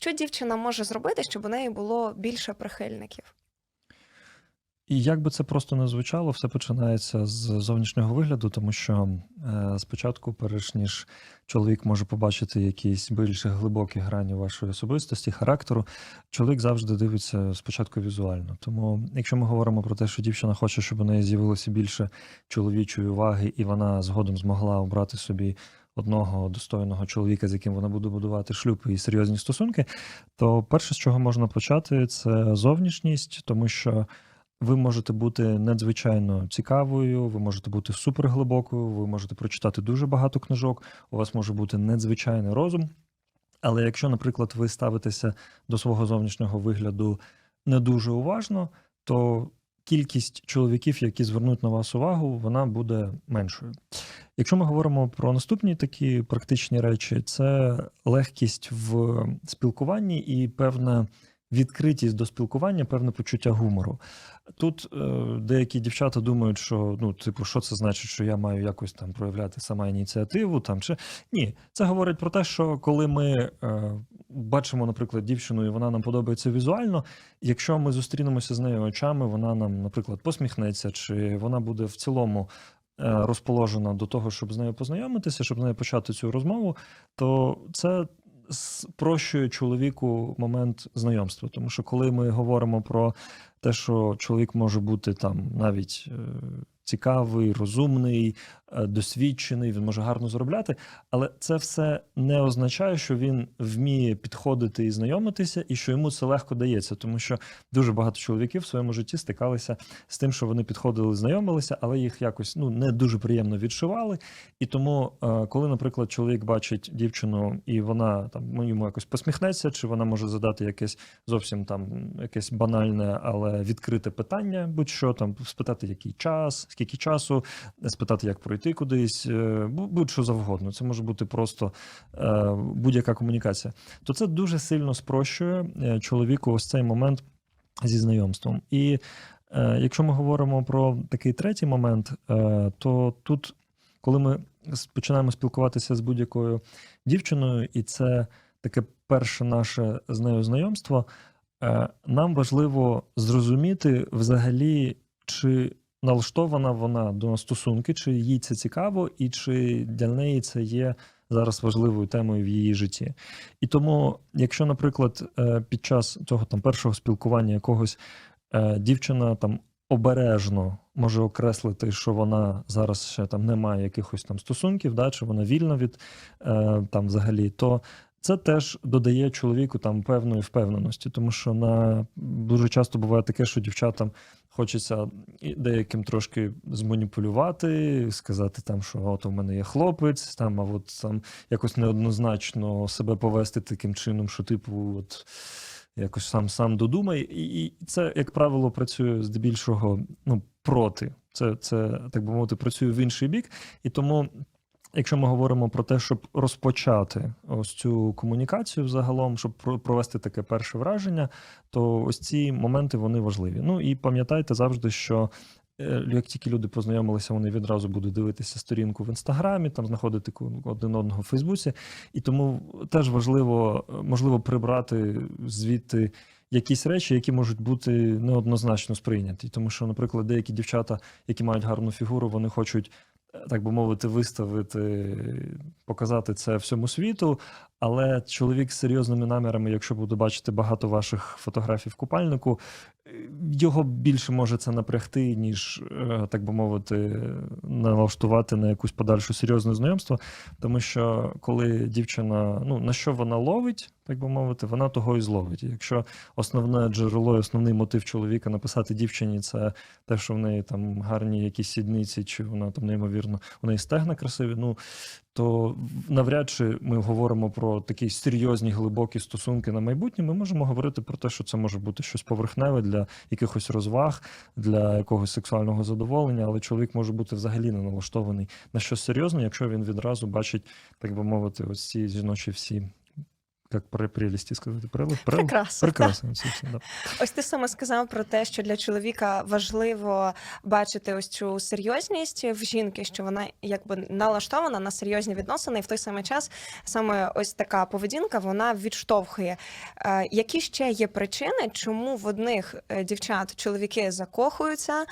Що дівчина може зробити, щоб у неї було більше прихильників? І як би це просто не звучало, все починається з зовнішнього вигляду, тому що е, спочатку, перш ніж чоловік може побачити якісь більш глибокі грані вашої особистості, характеру, чоловік завжди дивиться спочатку візуально. Тому, якщо ми говоримо про те, що дівчина хоче, щоб у неї з'явилося більше чоловічої уваги, і вона згодом змогла обрати собі одного достойного чоловіка, з яким вона буде будувати шлюб і серйозні стосунки, то перше, з чого можна почати, це зовнішність, тому що. Ви можете бути надзвичайно цікавою, ви можете бути суперглибокою, ви можете прочитати дуже багато книжок, у вас може бути надзвичайний розум. Але якщо, наприклад, ви ставитеся до свого зовнішнього вигляду не дуже уважно, то кількість чоловіків, які звернуть на вас увагу, вона буде меншою. Якщо ми говоримо про наступні такі практичні речі, це легкість в спілкуванні і певна відкритість до спілкування, певне почуття гумору. Тут е, деякі дівчата думають, що ну, типу, що це значить, що я маю якось там проявляти сама ініціативу там чи ні, це говорить про те, що коли ми е, бачимо, наприклад, дівчину, і вона нам подобається візуально. Якщо ми зустрінемося з нею очами, вона нам, наприклад, посміхнеться, чи вона буде в цілому. Е, Розположена до того, щоб з нею познайомитися, щоб з нею почати цю розмову, то це спрощує чоловіку момент знайомства. Тому що коли ми говоримо про те, що чоловік може бути там навіть е, цікавий, розумний, досвідчений, він може гарно заробляти, але це все не означає, що він вміє підходити і знайомитися, і що йому це легко дається, тому що дуже багато чоловіків в своєму житті стикалися з тим, що вони підходили, знайомилися, але їх якось ну не дуже приємно відшивали. І тому, е, коли, наприклад, чоловік бачить дівчину, і вона там ну, йому якось посміхнеться, чи вона може задати якесь зовсім там якесь банальне, але відкрите питання, будь-що там спитати, який час, скільки часу, спитати, як пройти кудись, е, будь-що завгодно. Це може бути просто е, будь-яка комунікація. То це дуже сильно спрощує е, чоловіку ось цей момент зі знайомством. І якщо ми говоримо про такий третій момент, то тут, коли ми починаємо спілкуватися з будь-якою дівчиною, і це таке перше наше з нею знайомство, нам важливо зрозуміти взагалі, чи налаштована вона до стосунки, чи їй це цікаво, і чи для неї це є зараз важливою темою в її житті. І тому, якщо, наприклад, е, під час цього там першого спілкування якогось е, дівчина там обережно може окреслити, що вона зараз ще там не має якихось там стосунків, да, чи вона вільна від е, там взагалі, то це теж додає чоловіку там певної впевненості, тому що на дуже часто буває таке, що дівчатам хочеться деяким трошки зманіпулювати, сказати там, що от у мене є хлопець, там, а от там якось неоднозначно себе повести таким чином, що типу, от якось сам сам додумай. І, це, як правило, працює здебільшого ну, проти. Це, це, так би мовити, працює в інший бік. І тому, якщо ми говоримо про те, щоб розпочати ось цю комунікацію взагалом, щоб про- провести таке перше враження, то ось ці моменти вони важливі. Ну і пам'ятайте завжди, що. е, Як тільки люди познайомилися, вони відразу будуть дивитися сторінку в інстаграмі, там знаходити один одного в Фейсбуці, і тому теж важливо, е, можливо, прибрати звідти якісь речі, які можуть бути неоднозначно сприйняті. Тому що, наприклад, деякі дівчата, які мають гарну фігуру, вони хочуть, так би мовити, виставити, показати це всьому світу. Але чоловік з серйозними намірами, якщо буде бачити багато ваших фотографій в купальнику, його більше може це напрягти, ніж, е, так би мовити, налаштувати на якусь подальшу серйозне знайомство. Тому що коли дівчина, ну на що вона ловить, так би мовити, вона того і зловить. Якщо основне джерело, основний мотив чоловіка написати дівчині це те, що в неї там гарні якісь сідниці, чи вона там неймовірно, у неї стегна красиві. Ну то навряд чи ми говоримо про такі серйозні глибокі стосунки на майбутнє. Ми можемо говорити про те, що це може бути щось поверхневе для якихось розваг, для якогось сексуального задоволення, але чоловік може бути взагалі не налаштований на щось серйозне, якщо він відразу бачить, так би мовити, ось ці жіночі всі як при прелісті сказати, прелив, прелив. Прекрасно. Прекрасно. Все, да. Ось ти саме сказав про те, що для чоловіка важливо бачити ось цю серйозність в жінки, що вона якби налаштована на серйозні відносини, і в той самий час саме ось така поведінка вона відштовхує. Е, Які ще є причини, чому в одних е, дівчат чоловіки закохуються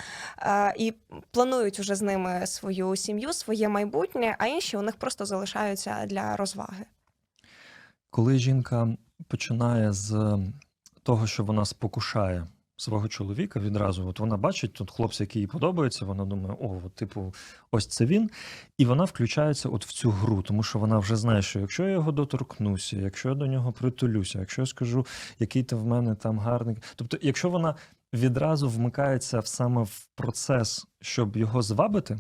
е, і планують уже з ними свою сім'ю, своє майбутнє, а інші у них просто залишаються для розваги? Коли жінка починає з того, що вона спокушає свого чоловіка відразу, от вона бачить тут хлопця, який їй подобається, вона думає, о, от, типу, ось це він. І вона включається от в цю гру, тому що вона вже знає, що якщо я його доторкнуся, якщо я до нього притулюся, якщо я скажу, який ти в мене там гарний. Тобто, якщо вона відразу вмикається саме в процес, щоб його звабити,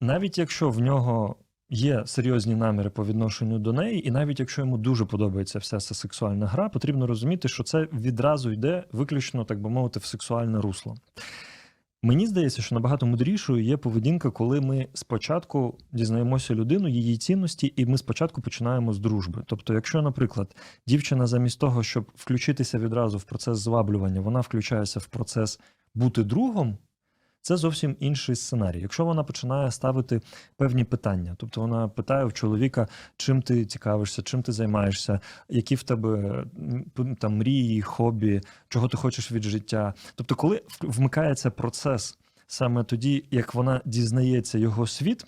навіть якщо в нього є серйозні наміри по відношенню до неї, і навіть якщо йому дуже подобається вся ця сексуальна гра, потрібно розуміти, що це відразу йде виключно, так би мовити, в сексуальне русло. Мені здається, що набагато мудрішою є поведінка, коли ми спочатку дізнаємося людину, її цінності, і ми спочатку починаємо з дружби. Тобто, якщо, наприклад, дівчина замість того, щоб включитися відразу в процес зваблювання, вона включається в процес бути другом. Це зовсім інший сценарій. Якщо вона починає ставити певні питання, тобто вона питає в чоловіка, чим ти цікавишся, чим ти займаєшся, які в тебе там мрії, хобі, чого ти хочеш від життя. Тобто, коли вмикається процес саме тоді, як вона дізнається його світ.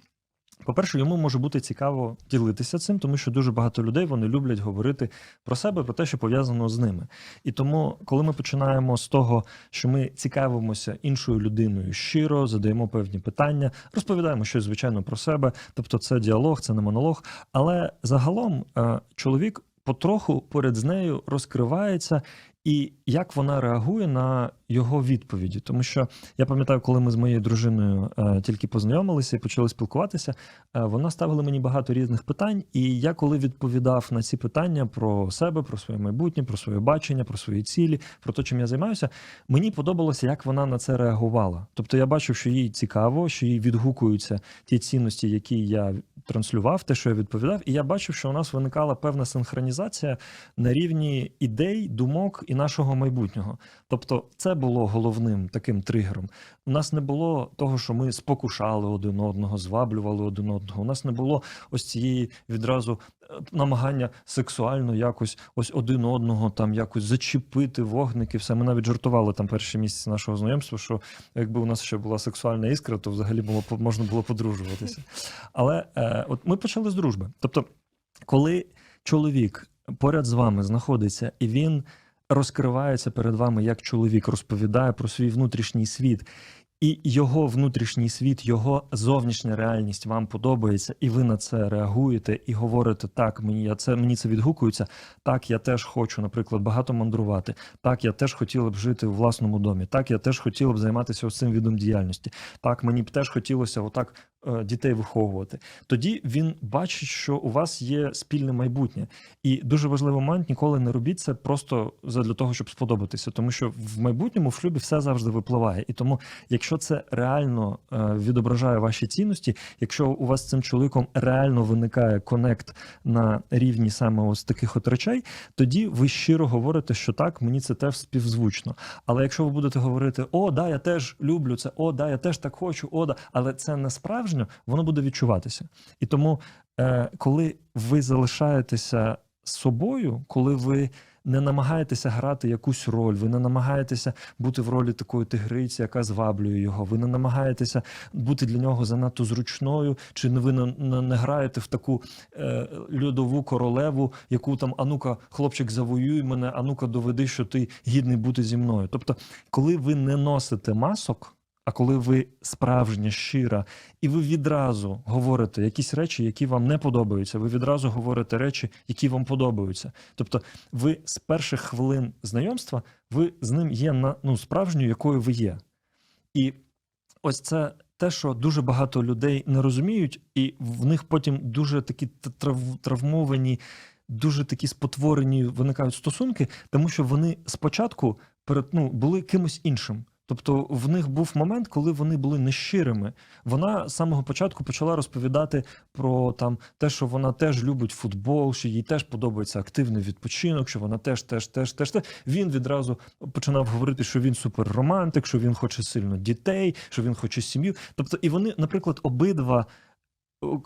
По-перше, йому може бути цікаво ділитися цим, тому що дуже багато людей вони люблять говорити про себе, про те, що пов'язано з ними. І тому, коли ми починаємо з того, що ми цікавимося іншою людиною щиро, задаємо певні питання, розповідаємо щось звичайно про себе, тобто це діалог, це не монолог. Але загалом е, чоловік потроху поряд з нею розкривається. І як вона реагує на його відповіді, тому що я пам'ятаю, коли ми з моєю дружиною е, тільки познайомилися і почали спілкуватися, е, вона ставила мені багато різних питань. І я, коли відповідав на ці питання про себе, про своє майбутнє, про своє бачення, про свої цілі, про те, чим я займаюся, мені подобалося, як вона на це реагувала. Тобто я бачив, що їй цікаво, що їй відгукуються ті цінності, які я транслював, те, що я відповідав, і я бачив, що у нас виникала певна синхронізація на рівні ідей, думок і нашого майбутнього. Тобто, це було головним таким тригером. У нас не було того, що ми спокушали один одного, зваблювали один одного. У нас не було ось цієї відразу е, намагання сексуально якось ось один одного там якось зачепити вогники. Все ми навіть жартували там перші місяці нашого знайомства, що якби у нас ще була сексуальна іскра, то взагалі було можна було подружуватися. Але е, от ми почали з дружби. Тобто, коли чоловік поряд з вами знаходиться і він розкривається перед вами як чоловік, розповідає про свій внутрішній світ, і його внутрішній світ, його зовнішня реальність вам подобається, і ви на це реагуєте і говорите: так, мені я це мені це відгукується. Так, я теж хочу, наприклад, багато мандрувати. Так, я теж хотіла б жити у власному домі. Так, я теж хотіла б займатися цим видом діяльності. Так, мені б теж хотілося отак дітей виховувати. Тоді він бачить, що у вас є спільне майбутнє. І дуже важливий момент ніколи не робіть це просто для того, щоб сподобатися, тому що в майбутньому в шлюбі все завжди випливає. І тому, якщо це реально е, відображає ваші цінності, якщо у вас з цим чоловіком реально виникає конект на рівні саме ось таких от речей, тоді ви щиро говорите, що так, мені це теж співзвучно. Але якщо ви будете говорити, о, да, я теж люблю це, о, да, я теж так хочу, о, да, але це не справжньо, воно буде відчуватися. І тому, е, коли ви залишаєтеся собою, коли ви не намагаєтеся грати якусь роль, ви не намагаєтеся бути в ролі такої тигриці, яка зваблює його. Ви не намагаєтеся бути для нього занадто зручною, чи ви не, не, не граєте в таку е, льодову королеву, яку там анука, хлопчик, завоюй мене, анука, доведи, що ти гідний бути зі мною. Тобто, коли ви не носите масок. А коли ви справжня, щира, і ви відразу говорите якісь речі, які вам не подобаються, ви відразу говорите речі, які вам подобаються. Тобто, ви з перших хвилин знайомства ви з ним є на ну справжньою, якою ви є. І ось це те, що дуже багато людей не розуміють, і в них потім дуже такі трав- травмовані, дуже такі спотворені виникають стосунки, тому що вони спочатку перед, ну, були кимось іншим. Тобто в них був момент, коли вони були нещирими. Вона з самого початку почала розповідати про там те, що вона теж любить футбол, що їй теж подобається активний відпочинок, що вона теж, теж, теж, теж. теж. Він відразу починав говорити, що він суперромантик, що він хоче сильно дітей, що він хоче сім'ю. Тобто, і вони, наприклад, обидва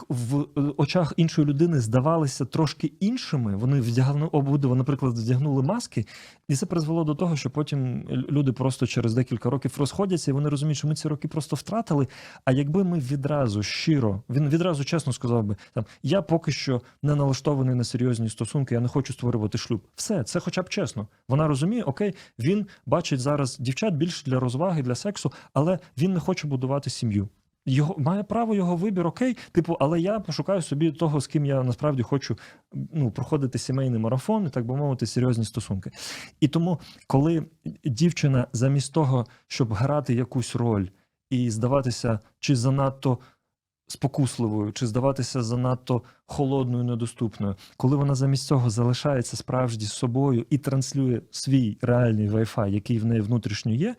в очах іншої людини здавалися трошки іншими. Вони вдягнули обидва, наприклад, вдягнули маски, і це призвело до того, що потім люди просто через декілька років розходяться, і вони розуміють, що ми ці роки просто втратили. А якби ми відразу щиро, він відразу чесно сказав би: там я поки що не налаштований на серйозні стосунки, я не хочу створювати шлюб. Все, це хоча б чесно. Вона розуміє, окей, він бачить зараз дівчат більше для розваги, для сексу, але він не хоче будувати сім'ю. Його має право його вибір, окей. Типу, але я пошукаю собі того, з ким я насправді хочу ну, проходити сімейний марафон і так би мовити, серйозні стосунки. І тому, коли дівчина замість того, щоб грати якусь роль і здаватися чи занадто спокусливою, чи здаватися занадто холодною, недоступною, коли вона замість цього залишається справді з собою і транслює свій реальний Wi-Fi, який в неї внутрішньо є,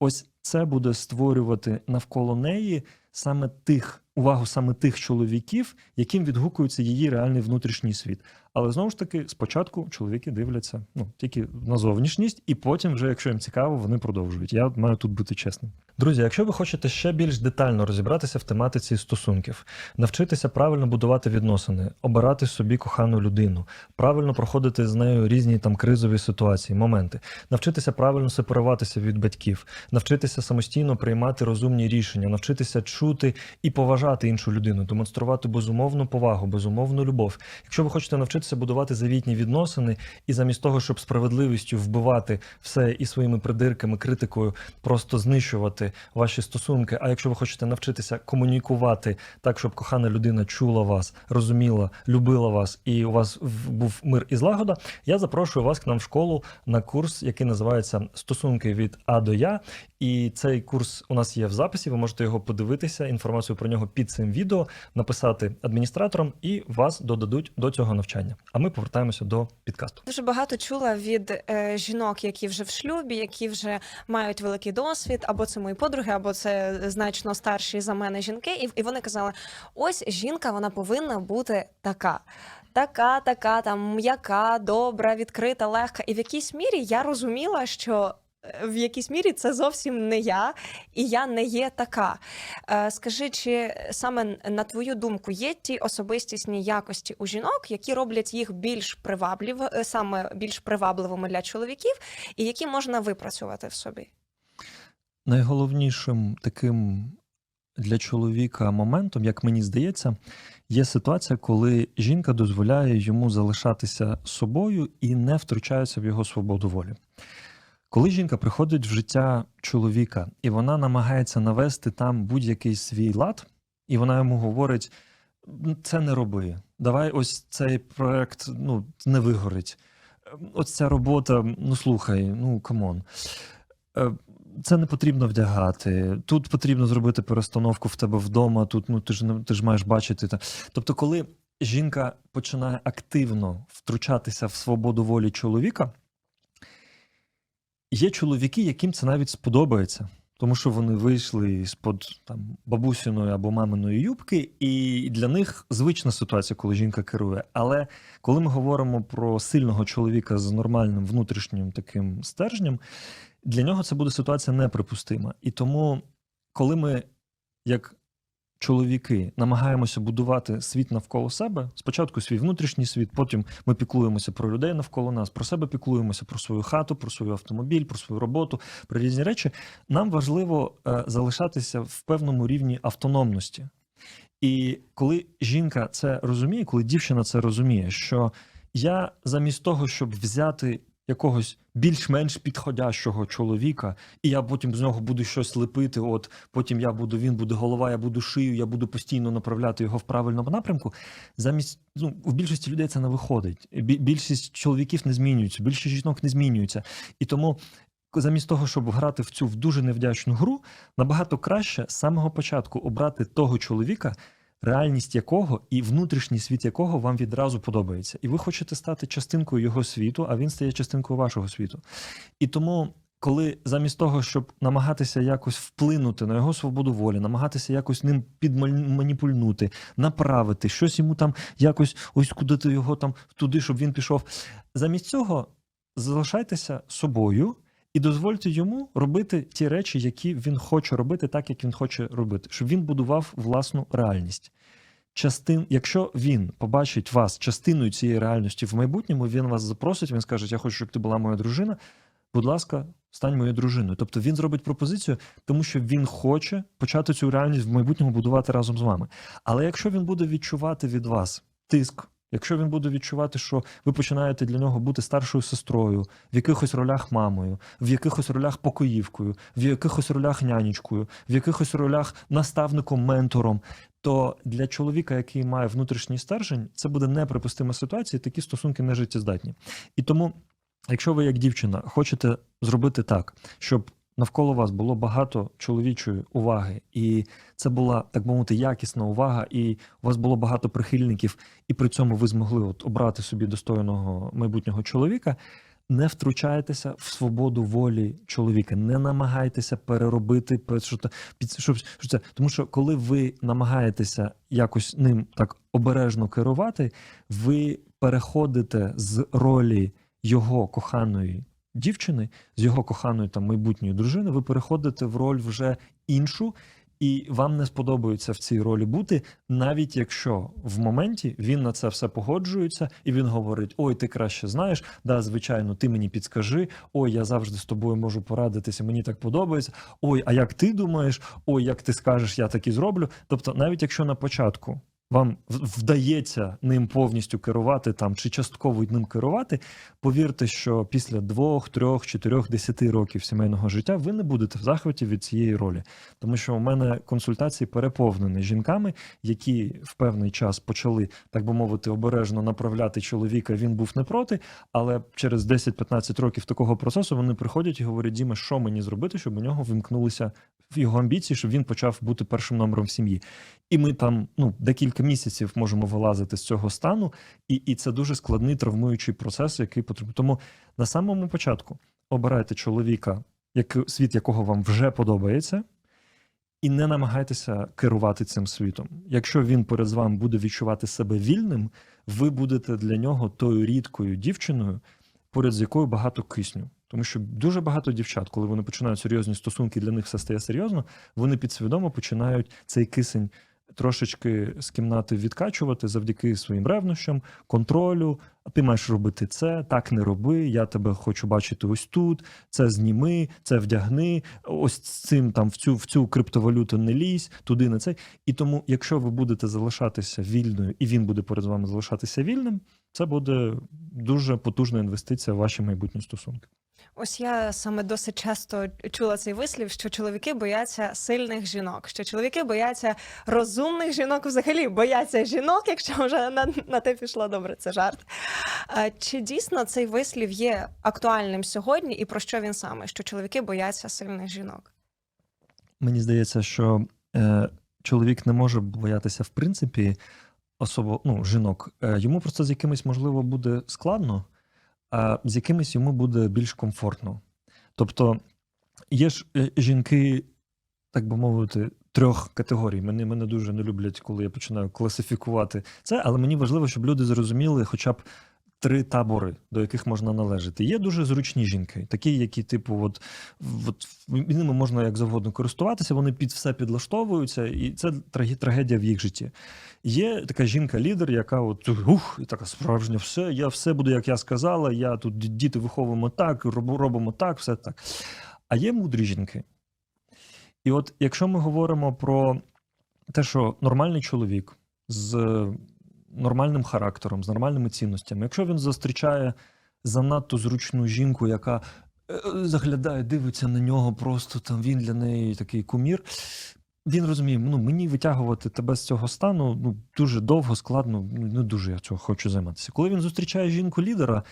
ось це буде створювати навколо неї саме тих увагу саме тих чоловіків, яким відгукується її реальний внутрішній світ. Але знову ж таки, спочатку чоловіки дивляться ну тільки на зовнішність, і потім, вже якщо їм цікаво, вони продовжують. Я маю тут бути чесним. Друзі, якщо ви хочете ще більш детально розібратися в тематиці стосунків, навчитися правильно будувати відносини, обирати собі кохану людину, правильно проходити з нею різні там кризові ситуації, моменти, навчитися правильно сепаруватися від батьків, навчитися самостійно приймати розумні рішення, навчитися чути і поважати іншу людину, демонструвати безумовну повагу, безумовну любов. Якщо ви хочете навчитися будувати завітні відносини, і замість того, щоб справедливістю вбивати все і своїми придирками, критикою, просто знищувати ваші стосунки. А якщо ви хочете навчитися комунікувати так, щоб кохана людина чула вас, розуміла, любила вас, і у вас був мир і злагода, я запрошую вас к нам в школу на курс, який називається Стосунки від А до Я. І цей курс у нас є в записі. Ви можете його подивитися, інформацію про нього під цим відео, написати адміністраторам, і вас додадуть до цього навчання. А ми повертаємося до підкасту. Дуже багато чула від е, жінок, які вже в шлюбі, які вже мають великий досвід, або це мої подруги, або це значно старші за мене жінки. І, і вони казали: ось жінка, вона повинна бути така. Така, така, там м'яка, добра, відкрита, легка. І в якійсь мірі я розуміла, що в якійсь мірі це зовсім не я, і я не є така. Е, Скажи, чи саме на твою думку є ті особистісні якості у жінок, які роблять їх більш приваблив, е, саме більш привабливими для чоловіків, і які можна випрацювати в собі? Найголовнішим таким для чоловіка моментом, як мені здається, є ситуація, коли жінка дозволяє йому залишатися собою і не втручається в його свободу волі. Коли жінка приходить в життя чоловіка, і вона намагається навести там будь-який свій лад, і вона йому говорить: це не роби. Давай ось цей проект ну, не вигорить. Ем, Ось ця робота, ну слухай, ну камон. Е, Це не потрібно вдягати. Тут потрібно зробити перестановку в тебе вдома. Тут ну ти ж ти ж маєш бачити. Тобто, коли жінка починає активно втручатися в свободу волі чоловіка, є чоловіки, яким це навіть сподобається. Тому що вони вийшли з-под там бабусіної або маминої юбки, і для них звична ситуація, коли жінка керує. Але коли ми говоримо про сильного чоловіка з нормальним внутрішнім таким стержнем, для нього це буде ситуація неприпустима. І тому, коли ми, як чоловіки, намагаємося будувати світ навколо себе, спочатку свій внутрішній світ, потім ми піклуємося про людей навколо нас, про себе піклуємося, про свою хату, про свій автомобіль, про свою роботу, про різні речі. Нам важливо е, залишатися в певному рівні автономності. І коли жінка це розуміє, коли дівчина це розуміє, що я замість того, щоб взяти якогось більш-менш підходящого чоловіка, і я потім з нього буду щось лепити. От потім я буду, він буде голова, я буду шию, я буду постійно направляти його в правильному напрямку. Замість ну в більшості людей це не виходить. Більшість чоловіків не змінюються, більшість жінок не змінюються. І тому. Замість того, щоб грати в цю в дуже невдячну гру, набагато краще з самого початку обрати того чоловіка, реальність якого і внутрішній світ якого вам відразу подобається. І ви хочете стати частинкою його світу, а він стає частинкою вашого світу. І тому, коли замість того, щоб намагатися якось вплинути на його свободу волі, намагатися якось ним підманіпульнути, направити, щось йому там якось ось куди ти його там туди, щоб він пішов. Замість цього залишайтеся собою і дозвольте йому робити ті речі, які він хоче робити, так як він хоче робити, щоб він будував власну реальність. Частин, якщо він побачить вас частиною цієї реальності в майбутньому, він вас запросить, він скаже: Я хочу, щоб ти була моя дружина. Будь ласка, стань моєю дружиною. Тобто він зробить пропозицію, тому що він хоче почати цю реальність в майбутньому будувати разом з вами. Але якщо він буде відчувати від вас тиск, якщо він буде відчувати, що ви починаєте для нього бути старшою сестрою, в якихось ролях мамою, в якихось ролях покоївкою, в якихось ролях нянечкою, в якихось ролях наставником, ментором, то для чоловіка, який має внутрішній стержень, це буде неприпустима ситуація, такі стосунки не життєздатні. І тому, якщо ви, як дівчина, хочете зробити так, щоб навколо вас було багато чоловічої уваги, і це була, так би мовити, якісна увага, і у вас було багато прихильників, і при цьому ви змогли от обрати собі достойного майбутнього чоловіка. Не втручайтеся в свободу волі чоловіка, не намагайтеся переробити що це. Тому що коли ви намагаєтеся якось ним так обережно керувати, ви переходите з ролі його коханої дівчини, з його коханої там майбутньої дружини, ви переходите в роль вже іншу. І вам не сподобається в цій ролі бути, навіть якщо в моменті він на це все погоджується, і він говорить: Ой, ти краще знаєш, да, звичайно, ти мені підскажи, ой, я завжди з тобою можу порадитися, мені так подобається. Ой, а як ти думаєш? Ой, як ти скажеш, я так і зроблю. Тобто, навіть якщо на початку вам вдається ним повністю керувати там чи частково ним керувати, повірте, що після двох, трьох, чотирьох, десяти років сімейного життя ви не будете в захваті від цієї ролі. Тому що у мене консультації переповнені жінками, які в певний час почали, так би мовити, обережно направляти чоловіка. Він був не проти, але через 10-15 років такого процесу вони приходять і говорять: Діма, що мені зробити, щоб у нього вимкнулися в його амбіції, щоб він почав бути першим номером в сім'ї. І ми там ну декілька місяців можемо вилазити з цього стану, і, і це дуже складний травмуючий процес, який потребує. Тому на самому початку обирайте чоловіка, як, світ якого вам вже подобається, і не намагайтеся керувати цим світом. Якщо він перед вами буде відчувати себе вільним, ви будете для нього тою рідкою дівчиною, поряд з якою багато кисню. Тому що дуже багато дівчат, коли вони починають серйозні стосунки, для них все стає серйозно, вони підсвідомо починають цей кисень трошечки з кімнати відкачувати завдяки своїм ревнощам, контролю. А ти маєш робити це, так не роби. Я тебе хочу бачити ось тут. Це зніми, це вдягни. Ось цим там в цю в цю криптовалюту не лізь, туди не цей. І тому, якщо ви будете залишатися вільною, і він буде перед вами залишатися вільним, це буде дуже потужна інвестиція в ваші майбутні стосунки. Ось я саме досить часто чула цей вислів, що чоловіки бояться сильних жінок, що чоловіки бояться розумних жінок, взагалі бояться жінок, якщо вже на, на те пішло добре, це жарт. А, чи дійсно цей вислів є актуальним сьогодні, і про що він саме? Що чоловіки бояться сильних жінок? Мені здається, що е, чоловік не може боятися, в принципі, особо ну, жінок. Е, йому просто з якимись, можливо, буде складно, а з якимись йому буде більш комфортно. Тобто є ж е, жінки, так би мовити, трьох категорій. Мене, мене дуже не люблять, коли я починаю класифікувати це, але мені важливо, щоб люди зрозуміли хоча б. Три табори, до яких можна належати. Є дуже зручні жінки, такі, які, типу, от, от ними можна як завгодно користуватися, вони під все підлаштовуються, і це трагедія в їх житті. Є така жінка-лідер, яка от ух, і така справжня, все, я все буду, як я сказала, я тут діти виховуємо так, робимо так, все так. А є мудрі жінки. І от якщо ми говоримо про те, що нормальний чоловік з нормальним характером, з нормальними цінностями, якщо він зустрічає занадто зручну жінку, яка е, заглядає, дивиться на нього, просто там він для неї такий кумір. Він розуміє, ну мені витягувати тебе з цього стану ну дуже довго, складно, ну не дуже я цього хочу займатися. Коли він зустрічає жінку-лідера,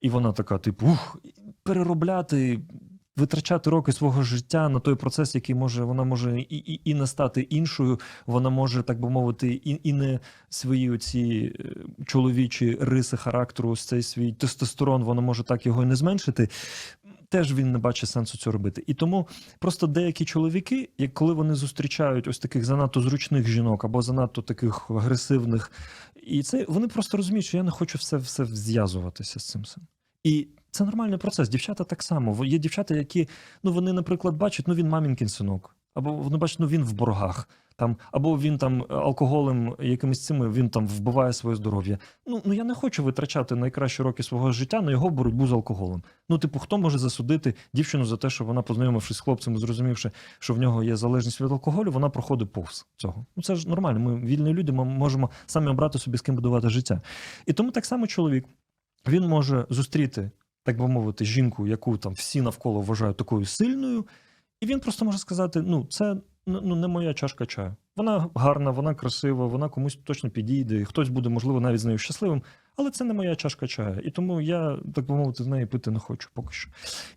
і вона така, типу, ух, переробляти, витрачати роки свого життя на той процес, який може, вона може і, і, і не стати іншою, вона може, так би мовити, і, і не свої оці е, чоловічі риси характеру, цей свій тестостерон, вона може так його і не зменшити. теж він не бачить сенсу цього робити. І тому просто деякі чоловіки, як коли вони зустрічають ось таких занадто зручних жінок або занадто таких агресивних, і це вони просто розуміють, що я не хочу все, все зв'язуватися з цим. І це нормальний процес. Дівчата так само. Є дівчата, які ну вони, наприклад, бачать, ну він мамінкін синок, або вони бачать, ну він в боргах. Там або він там алкоголем, якимись цими він там вбиває своє здоров'я. Ну ну я не хочу витрачати найкращі роки свого життя на його боротьбу з алкоголем. Ну, типу, хто може засудити дівчину за те, що вона, познайомившись з хлопцем, зрозумівши, що в нього є залежність від алкоголю, вона проходить повз цього. Ну це ж нормально. Ми вільні люди, ми можемо самі обрати собі з ким будувати життя. І тому так само чоловік він може зустріти, так би мовити, жінку, яку там всі навколо вважають такою сильною, і він просто може сказати: ну, це ну, ну, не моя чашка чаю. Вона гарна, вона красива, вона комусь точно підійде, і хтось буде, можливо, навіть з нею щасливим, але це не моя чашка чаю. І тому я, так би мовити, з неї пити не хочу поки що.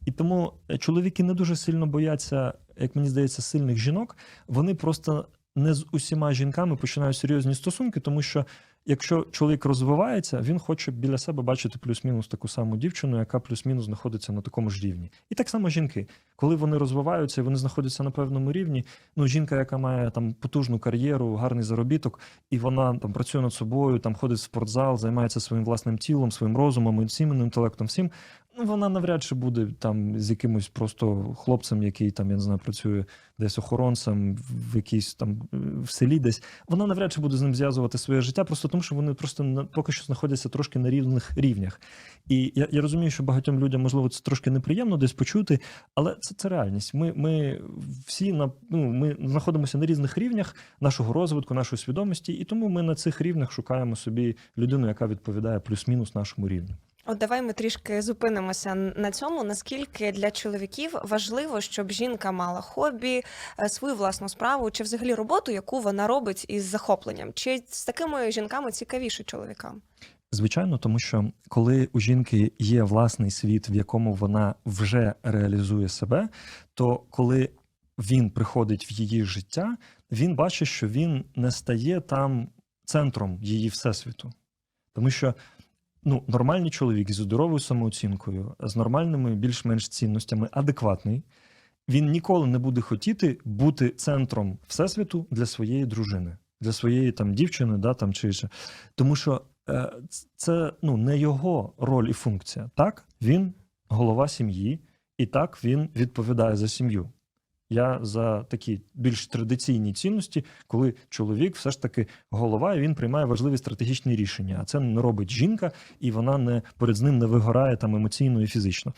І тому е, чоловіки не дуже сильно бояться, як мені здається, сильних жінок. Вони просто не з усіма жінками починають серйозні стосунки, тому що якщо чоловік розвивається, він хоче біля себе бачити плюс-мінус таку саму дівчину, яка плюс-мінус знаходиться на такому ж рівні. І так само жінки, коли вони розвиваються і вони знаходяться на певному рівні. Ну, жінка, яка має там потужну кар'єру, гарний заробіток, і вона там працює над собою, там ходить в спортзал, займається своїм власним тілом, своїм розумом, емоційним інтелектом, всім. Ну, вона навряд чи буде там з якимось просто хлопцем, який там, я не знаю, працює десь охоронцем в якійсь там е, в селі десь. Вона навряд чи буде з ним зв'язувати своє життя, просто тому що вони просто на- поки що знаходяться трошки на рівних рівнях. І я, я розумію, що багатьом людям, можливо, це трошки неприємно десь почути, але це, це реальність. Ми, ми всі на ну, ми знаходимося на різних рівнях нашого розвитку, нашої свідомості, і тому ми на цих рівнях шукаємо собі людину, яка відповідає плюс-мінус нашому рівню. От давай ми трішки зупинимося на цьому. Наскільки для чоловіків важливо, щоб жінка мала хобі, е, свою власну справу, чи взагалі роботу, яку вона робить із захопленням? Чи з такими жінками цікавіше чоловікам? Звичайно, тому що коли у жінки є власний світ, в якому вона вже реалізує себе, то коли він приходить в її життя, він бачить, що він не стає там центром її всесвіту. Тому що ну, нормальний чоловік зі здоровою самооцінкою, з нормальними більш-менш цінностями, адекватний, він ніколи не буде хотіти бути центром всесвіту для своєї дружини, для своєї там дівчини, да, там, чи ще. Тому що е, це ну, не його роль і функція. Так, він голова сім'ї, і так він відповідає за сім'ю. Я за такі більш традиційні цінності, коли чоловік все ж таки голова, і він приймає важливі стратегічні рішення. А це не робить жінка, і вона не перед з ним не вигорає там емоційно і фізично.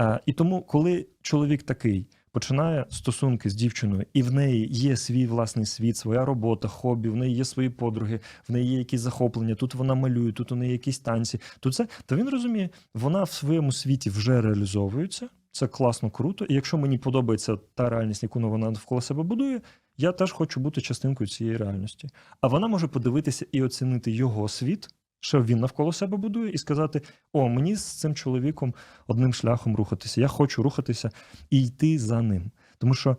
Е, і тому, коли чоловік такий починає стосунки з дівчиною, і в неї є свій власний світ, своя робота, хобі, в неї є свої подруги, в неї є якісь захоплення. Тут вона малює, тут у неї якісь танці. Тут це то він розуміє, вона в своєму світі вже реалізовується. Це класно, круто. І якщо мені подобається та реальність, яку вона навколо себе будує, я теж хочу бути частинкою цієї реальності. А вона може подивитися і оцінити його світ, що він навколо себе будує, і сказати: О, мені з цим чоловіком одним шляхом рухатися. Я хочу рухатися і йти за ним. Тому що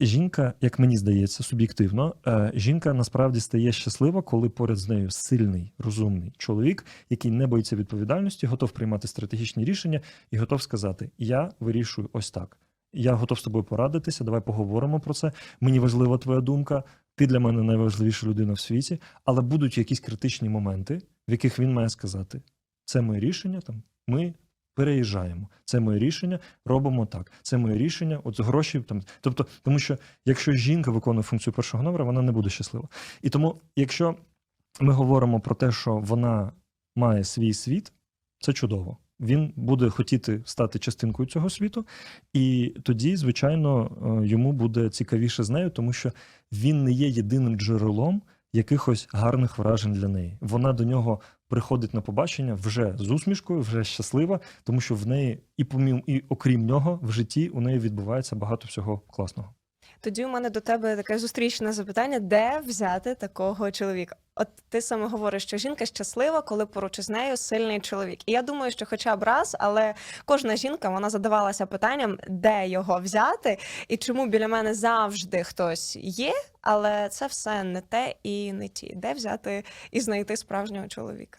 жінка, як мені здається, суб'єктивно, е, жінка насправді стає щаслива, коли поряд з нею сильний, розумний чоловік, який не боїться відповідальності, готов приймати стратегічні рішення і готов сказати: Я вирішую ось так. Я готов з тобою порадитися, давай поговоримо про це. Мені важлива твоя думка. Ти для мене найважливіша людина в світі, але будуть якісь критичні моменти, в яких він має сказати: це моє рішення, там ми переїжджаємо. Це моє рішення, робимо так. Це моє рішення, от гроші там. Тобто, тому що якщо жінка виконує функцію першого номера, вона не буде щаслива. І тому, якщо ми говоримо про те, що вона має свій світ, це чудово. Він буде хотіти стати частинкою цього світу, і тоді, звичайно, е, йому буде цікавіше з нею, тому що він не є єдиним джерелом якихось гарних вражень для неї. Вона до нього приходить на побачення вже з усмішкою, вже щаслива, тому що в неї і помім, і окрім нього в житті у неї відбувається багато всього класного. Тоді у мене до тебе таке зустрічне запитання: де взяти такого чоловіка? От ти саме говориш, що жінка щаслива, коли поруч із нею сильний чоловік. І я думаю, що хоча б раз, але кожна жінка вона задавалася питанням, де його взяти, і чому біля мене завжди хтось є, але це все не те і не ті. Де взяти і знайти справжнього чоловіка?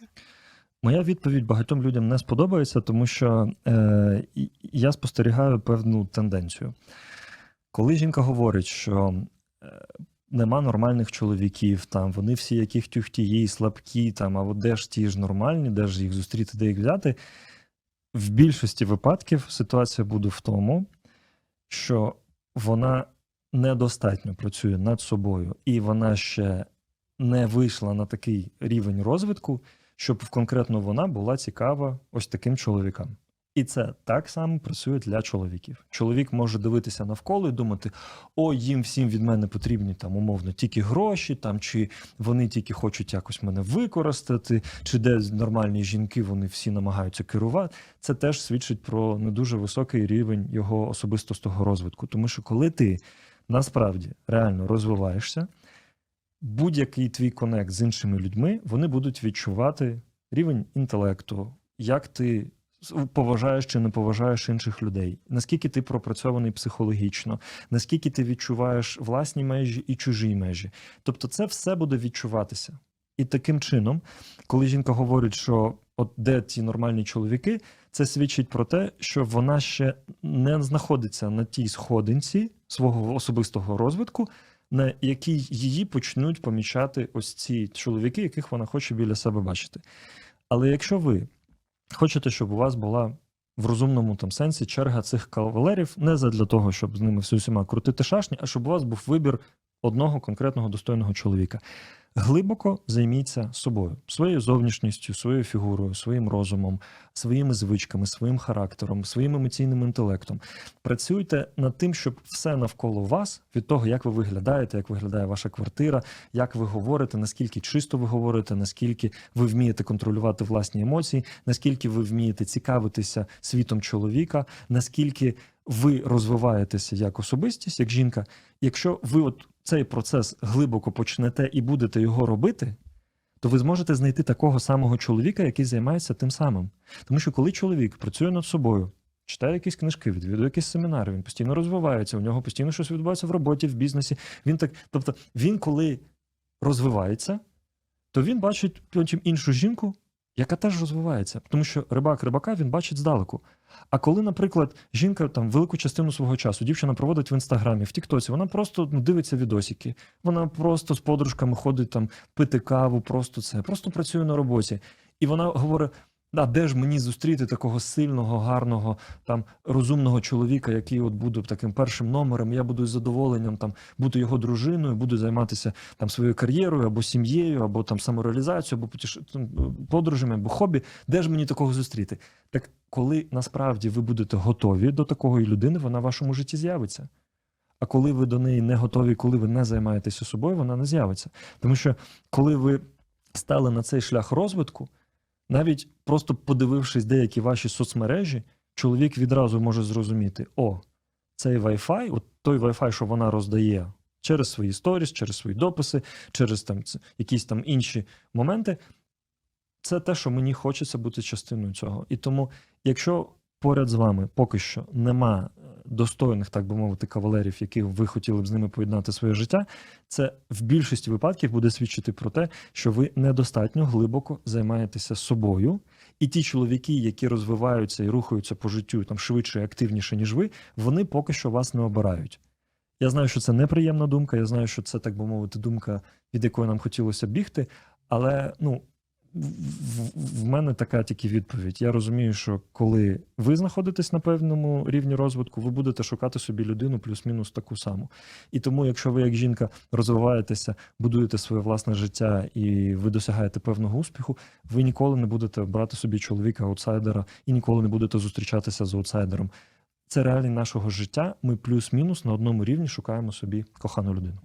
Моя відповідь багатьом людям не сподобається, тому що е, я спостерігаю певну тенденцію. Коли жінка говорить, що е, нема нормальних чоловіків, там вони всі яких тюхтії, слабкі, там, а от де ж ті ж нормальні, де ж їх зустріти, де їх взяти. В більшості випадків ситуація буде в тому, що вона недостатньо працює над собою, і вона ще не вийшла на такий рівень розвитку, щоб конкретно вона була цікава ось таким чоловікам. І це так само працює для чоловіків. Чоловік може дивитися навколо і думати: о, їм всім від мене потрібні там умовно тільки гроші, там чи вони тільки хочуть якось мене використати, чи де нормальні жінки вони всі намагаються керувати. Це теж свідчить про не дуже високий рівень його особистостого розвитку. Тому що коли ти насправді реально розвиваєшся, будь-який твій конект з іншими людьми, вони будуть відчувати рівень інтелекту, як ти поважаєш чи не поважаєш інших людей, наскільки ти пропрацьований психологічно, наскільки ти відчуваєш власні межі і чужі межі. Тобто, це все буде відчуватися. І таким чином, коли жінка говорить, що от де ці нормальні чоловіки, це свідчить про те, що вона ще не знаходиться на тій сходинці свого особистого розвитку, на якій її почнуть помічати ось ці чоловіки, яких вона хоче біля себе бачити. Але якщо ви хочете, щоб у вас була в розумному там сенсі черга цих кавалерів, не задля того, щоб з ними всі усіма крутити шашні, а щоб у вас був вибір одного конкретного достойного чоловіка. Глибоко займіться собою, своєю зовнішністю, своєю фігурою, своїм розумом, своїми звичками, своїм характером, своїм емоційним інтелектом. Працюйте над тим, щоб все навколо вас, від того, як ви виглядаєте, як виглядає ваша квартира, як ви говорите, наскільки чисто ви говорите, наскільки ви вмієте контролювати власні емоції, наскільки ви вмієте цікавитися світом чоловіка, наскільки ви розвиваєтеся як особистість, як жінка. Якщо ви от цей процес глибоко почнете і будете його робити, то ви зможете знайти такого самого чоловіка, який займається тим самим. Тому що коли чоловік працює над собою, читає якісь книжки, відвідує якісь семінари, він постійно розвивається, у нього постійно щось відбувається в роботі, в бізнесі. Він так, тобто, він, коли розвивається, то він бачить потім іншу жінку, яка теж розвивається. Тому що рибак рибака він бачить здалеку. А коли, наприклад, жінка там велику частину свого часу дівчина проводить в інстаграмі, в Тіктоці, вона просто ну, дивиться відосики, вона просто з подружками ходить там пити каву, просто це, просто працює на роботі. І вона говорить: а де ж мені зустріти такого сильного, гарного, там розумного чоловіка, який от буде таким першим номером, я буду з задоволенням там бути його дружиною, буду займатися там своєю кар'єрою або сім'єю, або там самореалізацією, або потіш... подорожами, або хобі. Де ж мені такого зустріти? Так коли насправді ви будете готові до такої людини, вона в вашому житті з'явиться. А коли ви до неї не готові, коли ви не займаєтеся собою, вона не з'явиться. Тому що коли ви стали на цей шлях розвитку, навіть просто подивившись деякі ваші соцмережі, чоловік відразу може зрозуміти: о, цей Wi-Fi, от той Wi-Fi, що вона роздає через свої сторіс, через свої дописи, через там якісь там інші моменти. Це те, що мені хочеться бути частиною цього. І тому, якщо поряд з вами поки що нема достойних, так би мовити, кавалерів, яких ви хотіли б з ними поєднати своє життя, це в більшості випадків буде свідчити про те, що ви недостатньо глибоко займаєтеся собою. І ті чоловіки, які розвиваються і рухаються по життю там швидше і активніше, ніж ви, вони поки що вас не обирають. Я знаю, що це неприємна думка, я знаю, що це, так би мовити, думка, від якої нам хотілося бігти, але ну. В- мене така тільки відповідь. Я розумію, що коли ви знаходитесь на певному рівні розвитку, ви будете шукати собі людину плюс-мінус таку саму. І тому, якщо ви як жінка розвиваєтеся, будуєте своє власне життя і ви досягаєте певного успіху, ви ніколи не будете брати собі чоловіка аутсайдера і ніколи не будете зустрічатися з аутсайдером. Це реалії нашого життя. Ми плюс-мінус на одному рівні шукаємо собі кохану людину.